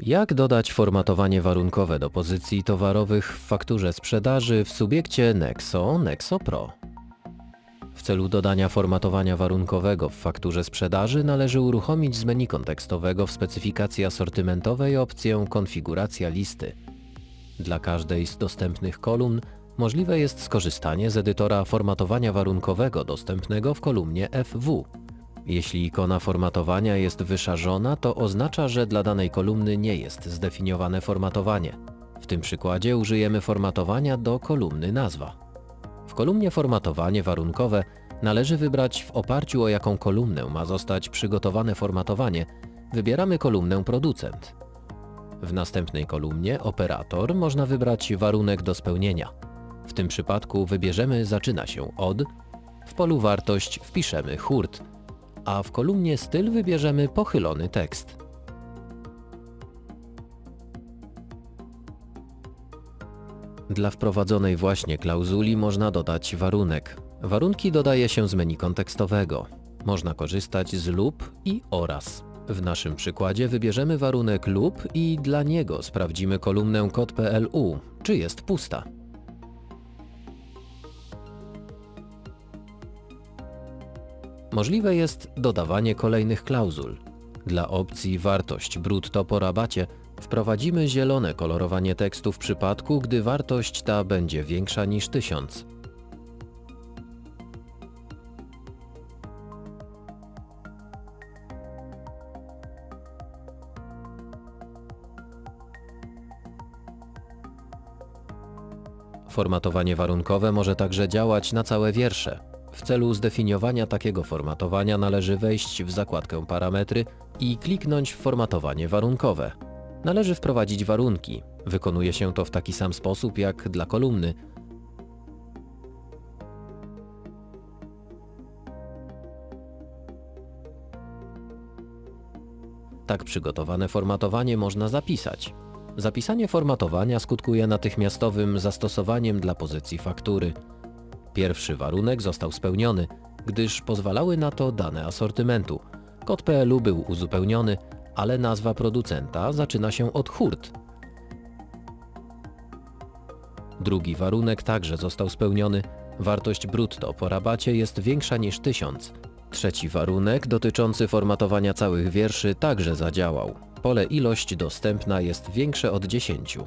Jak dodać formatowanie warunkowe do pozycji towarowych w fakturze sprzedaży w subiekcie Nexo Nexo Pro? W celu dodania formatowania warunkowego w fakturze sprzedaży należy uruchomić z menu kontekstowego w specyfikacji asortymentowej opcję Konfiguracja listy. Dla każdej z dostępnych kolumn możliwe jest skorzystanie z edytora formatowania warunkowego dostępnego w kolumnie FW. Jeśli ikona formatowania jest wyszarzona, to oznacza, że dla danej kolumny nie jest zdefiniowane formatowanie. W tym przykładzie użyjemy formatowania do kolumny nazwa. W kolumnie formatowanie warunkowe należy wybrać w oparciu o jaką kolumnę ma zostać przygotowane formatowanie, wybieramy kolumnę producent. W następnej kolumnie operator można wybrać warunek do spełnienia. W tym przypadku wybierzemy zaczyna się od, w polu wartość wpiszemy hurt, a w kolumnie styl wybierzemy pochylony tekst. Dla wprowadzonej właśnie klauzuli można dodać warunek. Warunki dodaje się z menu kontekstowego. Można korzystać z lub i oraz. W naszym przykładzie wybierzemy warunek lub i dla niego sprawdzimy kolumnę kod.plu, czy jest pusta. Możliwe jest dodawanie kolejnych klauzul. Dla opcji wartość brutto po rabacie wprowadzimy zielone kolorowanie tekstu w przypadku, gdy wartość ta będzie większa niż 1000. Formatowanie warunkowe może także działać na całe wiersze. W celu zdefiniowania takiego formatowania należy wejść w zakładkę Parametry i kliknąć w Formatowanie warunkowe. Należy wprowadzić warunki. Wykonuje się to w taki sam sposób jak dla kolumny. Tak przygotowane formatowanie można zapisać. Zapisanie formatowania skutkuje natychmiastowym zastosowaniem dla pozycji faktury. Pierwszy warunek został spełniony, gdyż pozwalały na to dane asortymentu. Kod PLU był uzupełniony, ale nazwa producenta zaczyna się od hurt. Drugi warunek także został spełniony. Wartość brutto po rabacie jest większa niż 1000. Trzeci warunek dotyczący formatowania całych wierszy także zadziałał. Pole ilość dostępna jest większe od 10.